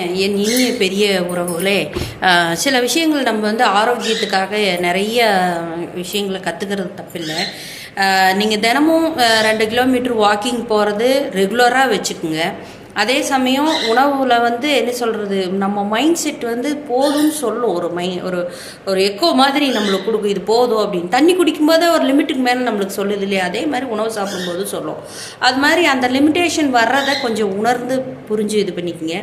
என் இனிய பெரிய உறவுகளே சில விஷயங்கள் நம்ம வந்து ஆரோக்கியத்துக்காக நிறைய விஷயங்களை கற்றுக்கிறது தப்பில்லை. நீங்கள் தினமும் ரெண்டு கிலோமீட்டர் வாக்கிங் போகிறது ரெகுலராக வச்சுக்குங்க. அதே சமயம் உணவில் வந்து என்ன சொல்கிறது நம்ம மைண்ட் செட் வந்து போதும்னு சொல்லும். ஒரு மை ஒரு ஒரு எக்கோ மாதிரி நம்மளுக்கு கொடுக்கும். இது போதும் அப்படின்னு. தண்ணி குடிக்கும்போது ஒரு லிமிட்டுக்கு மேலே நம்மளுக்கு சொல்லுது இல்லையா? அதே மாதிரி உணவு சாப்பிடும்போது சொல்லும். அது மாதிரி அந்த லிமிட்டேஷன் வர்றதை கொஞ்சம் உணர்ந்து புரிஞ்சு இது பண்ணிக்கங்க.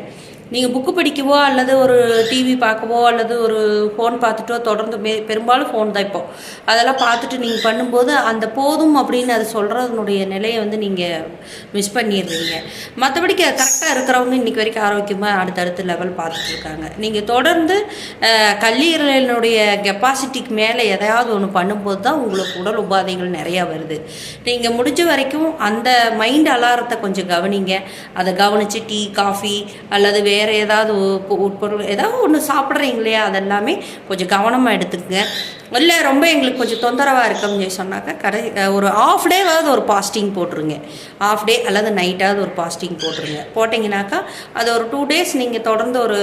நீங்கள் புக்கு படிக்கவோ அல்லது ஒரு டிவி பார்க்கவோ அல்லது ஒரு ஃபோன் பார்த்துட்டோ தொடர்ந்து மே பெரும்பாலும் ஃபோன் தான் இப்போ. அதெல்லாம் பார்த்துட்டு நீங்கள் பண்ணும்போது அந்த போதும் அப்படின்னு அது சொல்கிறதுனுடைய நிலையை வந்து நீங்கள் மிஸ் பண்ணிடுறீங்க. மற்றபடிக்கு கரெக்டாக இருக்கிறவங்க இன்றைக்கி வரைக்கும் ஆரோக்கியமாக அடுத்தடுத்த லெவல் பார்த்துட்டு இருக்காங்க. நீங்கள் தொடர்ந்து கல்லீரலினுடைய கெப்பாசிட்டிக்கு மேலே எதையாவது ஒன்று பண்ணும்போது தான் உங்களுக்கு உடல் உபாதைகள் நிறையா வருது. நீங்கள் முடிஞ்ச வரைக்கும் அந்த மைண்ட் அலாரத்தை கொஞ்சம் கவனிங்க. அதை கவனித்து டீ காஃபி அல்லது வே வேறு ஏதாவது உட்பொருள் ஏதாவது ஒன்று சாப்பிட்றீங்க இல்லையா? அதெல்லாமே கொஞ்சம் கவனமாக எடுத்துக்கங்க. இல்லை ரொம்ப எங்களுக்கு கொஞ்சம் தொந்தரவாக இருக்கு சொல்லி சொன்னாக்கா கடை ஒரு ஆஃப் டேவாவது ஒரு பாஸ்டிங் போட்டுருங்க. ஆஃப் டே அல்லது நைட்டாவது ஒரு பாஸ்டிங் போட்டுருங்க. போட்டிங்கனாக்கா அது ஒரு டூ டேஸ் நீங்கள் தொடர்ந்து ஒரு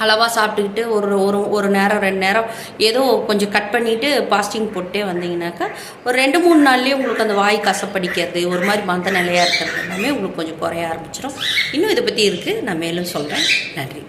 அளவாக சாப்பிட்டுக்கிட்டு ஒரு ஒரு ஒரு நேரம் ரெண்டு நேரம் ஏதோ கொஞ்சம் கட் பண்ணிவிட்டு பாஸ்டிங் போட்டே வந்தீங்கன்னாக்கா ஒரு ரெண்டு மூணு நாள்லேயே உங்களுக்கு அந்த வாய் கசப்படிக்கிறது ஒரு மாதிரி மந்த நிலையாக இருக்கிறது எல்லாமே உங்களுக்கு கொஞ்சம் குறைய ஆரம்பிச்சிடும் இன்னும் இதை பற்றி இருக்குது நான் மேலும் சொல்கிறேன் நன்றி.